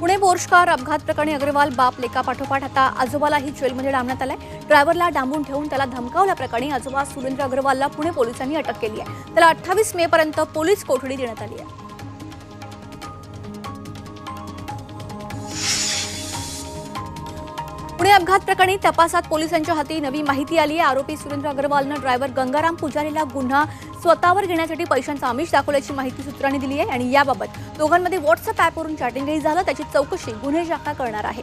पुणे बोर्शकार अपघात प्रकरणी अग्रवाल बाप लेकापाठोपाठ आता आजोबालाही जेलमध्ये डांबण्यात आलाय. ड्रायव्हरला डांबून ठेवून त्याला धमकावल्याप्रकरणी आजोबा सुरेंद्र अग्रवालला पुणे पोलिसांनी अटक केली आहे. त्याला अठ्ठावीस मे पर्यंत पोलीस कोठडी देण्यात आली आहे. पुणे अपघात प्रकरणी तपासात पोलिसांच्या हाती नवी माहिती आली आहे. आरोपी सुरेंद्र अग्रवालनं ड्रायव्हर गंगाराम पुजारीला गुन्हा स्वतःवर घेण्यासाठी पैशांचा आमिष दाखवल्याची माहिती सूत्रांनी दिली आहे आणि याबाबत दोघांमध्ये व्हॉट्सअप ॲपवरून चॅटिंगही झालं. त्याची चौकशी गुन्हे शाखा करणार आहे.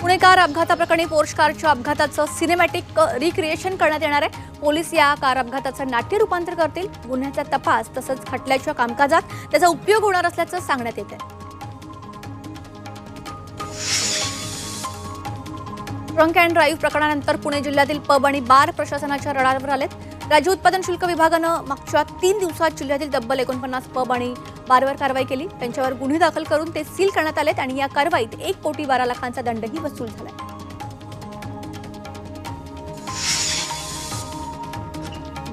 पुणे कार अपघाताप्रकरणी पोर्श कारच्या अपघाताचं सिनेमॅटिक रिक्रिएशन करण्यात येणार आहे. पोलीस या कार अपघाताचं नाट्य रूपांतर करतील. गुन्ह्याचा तपास तसंच खटल्याच्या कामकाजात त्याचा उपयोग होणार असल्याचं सांगण्यात येत आहे. ड्रंक अँड ड्राईव्ह प्रकरणानंतर पुणे जिल्ह्यातील पब आणि बार प्रशासनाच्या रडारवर आलेत. राज्य उत्पादन शुल्क विभागानं मागच्या तीन दिवसात जिल्ह्यातील तब्बल एकोणपन्नास पब आणि बारवर कारवाई केली. त्यांच्यावर गुन्हे दाखल करून ते सील करण्यात आलेत आणि या कारवाईत एक कोटी बारा लाखांचा दंडही वसूल झालाय.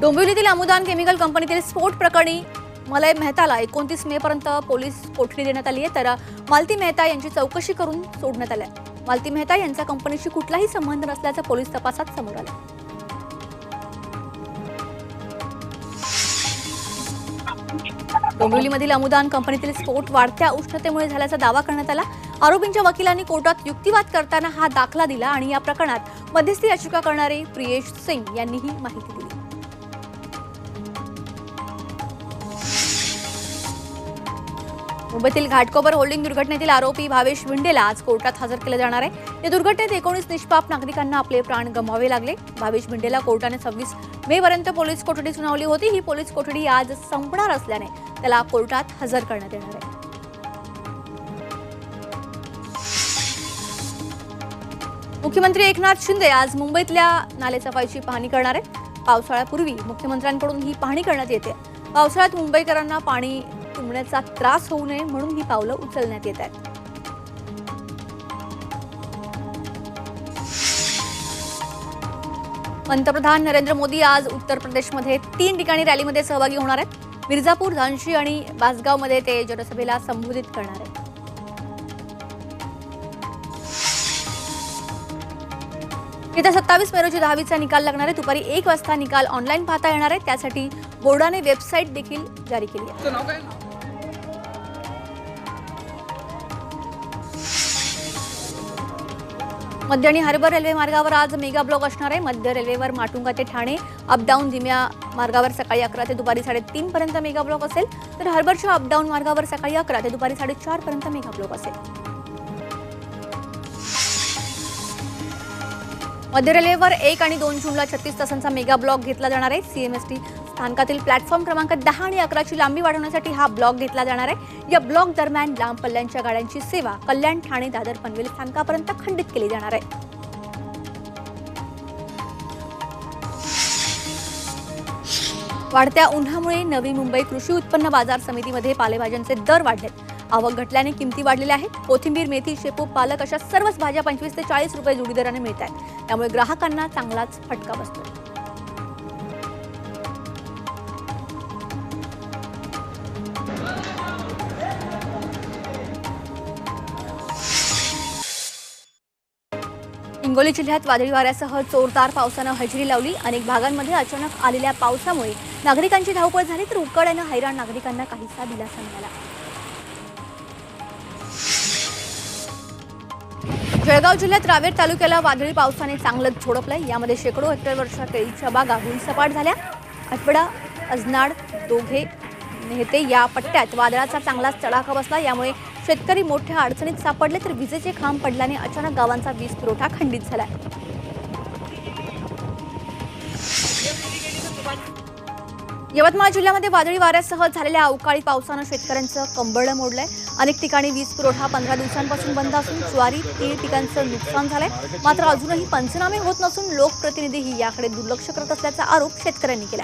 डोंबिवलीतील अमुदान केमिकल कंपनीतील स्फोट प्रकरणी मलय मेहताला एकोणतीस मे पर्यंत पोलीस कोठडी देण्यात आली आहे. तर मालती मेहता यांची चौकशी करून सोडण्यात आल्या मालती मेहता यांचा कंपनीशी कुठलाही संबंध नसल्याचं पोलीस तपासात समोर आलं. डोंबिवलीमधील अमुदान कंपनीतील स्फोट वाढत्या उष्णतेमुळे झाल्याचा दावा करण्यात आला. आरोपींच्या वकिलांनी कोर्टात युक्तिवाद करताना हा दाखला दिला आणि या प्रकरणात मध्यस्थी याचिका करणारे प्रियेश सिंग यांनी ही माहिती दिली. मुंबईतील घाटकोपर होल्डिंग दुर्घटनेतील आरोपी भावेश विंडेला आज कोर्टात हजर केलं जाणार आहे. या दुर्घटनेत एकोणीस निष्पाप नागरिकांना आपले प्राण गमवावे लागले. भावेश विंडेला कोर्टाने सव्वीस मे पर्यंत पोलीस कोठडी सुनावली होती. ही पोलीस कोठडी आज संपणार असल्याने त्याला कोर्टात हजर करण्यात येणार आहे. मुख्यमंत्री एकनाथ शिंदे आज मुंबईतल्या नालेसफाईची पाहणी करणार आहेत. पावसाळ्यापूर्वी मुख्यमंत्र्यांकडून ही पाहणी करण्यात येते. पावसाळ्यात मुंबईकरांना पाणी तुंबण्याचा त्रास होऊ नये म्हणून ही पावलं उचलण्यात येत आहेत. पंतप्रधान नरेंद्र मोदी आज उत्तर प्रदेशमध्ये तीन ठिकाणी रॅलीमध्ये सहभागी होणार आहेत. मिर्झापूर झांशी आणि बासगावमध्ये ते जनसभेला संबोधित करणार आहेत. येत्या सत्तावीस मे रोजी दहावीचा निकाल लागणार आहे. दुपारी एक वाजता निकाल ऑनलाईन पाहता येणार आहे. त्यासाठी बोर्डाने वेबसाईट देखील जारी केली आहे. मध्य आणि हार्बर रेल्वे मार्गावर आज मेगा ब्लॉक असणार आहे. मध्य रेल्वेवर माटुंगा ते ठाणे अपडाऊन धीम्या मार्गावर सकाळी अकरा ते दुपारी साडेतीन पर्यंत मेगा ब्लॉक असेल. तर हार्बरच्या अपडाऊन मार्गावर सकाळी अकरा ते दुपारी साडेचार पर्यंत मेगा ब्लॉक असेल. मध्य रेल्वेवर एक आणि दोन जूनला छत्तीस तासांचा मेगा ब्लॉक घेतला जाणार आहे. सीएमएसटी स्थानकातील प्लॅटफॉर्म क्रमांक दहा आणि अकराची लांबी वाढवण्यासाठी हा ब्लॉक घेतला जाणार आहे. या ब्लॉक दरम्यान लांब पल्ल्यांच्या गाड्यांची सेवा कल्याण ठाणे दादर पनवेल स्थानकापर्यंत खंडित केली जाणार आहे. वाढत्या उन्हामुळे नवी मुंबई कृषी उत्पन्न बाजार समितीमध्ये पालेभाज्यांचे दर वाढलेत. आवक घटल्याने किमती वाढलेल्या आहेत. कोथिंबीर मेथी शेपू पालक अशा सर्वच भाज्या पंचवीस ते चाळीस रुपये जोडी दराने मिळत आहेत त्यामुळे ग्राहकांना चांगलाच फटका बसतो हिंगोली जिल्ह्यात वादळी वाऱ्यासह जोरदार पावसानं हजेरी लावली. अनेक भागांमध्ये अचानक आलेल्या पावसामुळे नागरिकांची धावपळ झाली तर उकड्यानं हैराण नागरिकांना काहीसा दिलासा मिळाला. जळगाव जिल्ह्यात रावेर तालुक्याला वादळी पावसाने चांगलंच झोडपलंय. यामध्ये शेकडो हेक्टरवरच्या केळीच्या बागा सपाट झाल्या. आठवडा अजनाड दोघे नेते या पट्ट्यात वादळाचा चांगलाच तडाखा बसला. यामुळे शेतकरी मोठ्या अडचणीत सापडले तर विजेचे खांब पडल्याने अचानक गावांचा वीज पुरवठा खंडित झाला. यवतमाळ जिल्ह्यामध्ये वादळी वाऱ्यासह झालेल्या अवकाळी पावसानं शेतकऱ्यांचं कंबरडं मोडलंय. अनेक ठिकाणी वीज पुरवठा पंधरा दिवसांपासून बंद असून ज्वारी तीळ पिकांचं नुकसान झालंय. मात्र अजूनही पंचनामे होत नसून लोकप्रतिनिधीही याकडे दुर्लक्ष करत असल्याचा आरोप शेतकऱ्यांनी केला